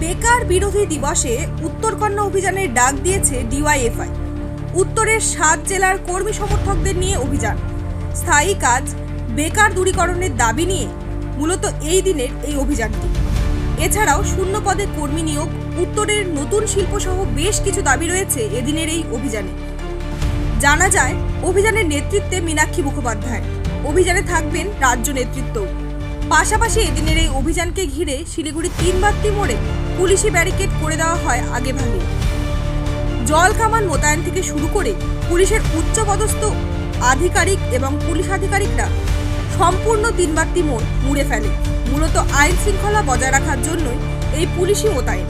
বেকার বিরোধী দিবসে উত্তরকন্যা অভিযানের ডাক দিয়েছে ডিওয়াইএফআই। উত্তরের সাত জেলার কর্মী সমর্থকদের নিয়ে অভিযান। স্থায়ী কাজ, বেকার দূরীকরণের দাবি নিয়ে মূলত এই দিনের এই অভিযানটি। এছাড়াও শূন্য পদে কর্মী নিয়োগ, উত্তরের নতুন শিল্পসহ বেশ কিছু দাবি রয়েছে এদিনের এই অভিযানে। জানা যায়, অভিযানের নেতৃত্বে মীনাক্ষী মুখোপাধ্যায়। অভিযানে থাকবেন রাজ্য নেতৃত্ব পাশাপাশি এদিনের এই অভিযানকে ঘিরে শিলিগুড়ি তিন বাত্তি মোড়ে পুলিশি ব্যারিকেড করে দেওয়া হয় আগে ভাগে। জল কামান মোতায়েন থেকে শুরু করে পুলিশের উচ্চপদস্থ আধিকারিক এবং পুলিশ আধিকারিকরা সম্পূর্ণ তিনবাত্তি মোড় মুড়ে ফেলে। মূলত আইন শৃঙ্খলা বজায় রাখার জন্যই এই পুলিশি মোতায়েন।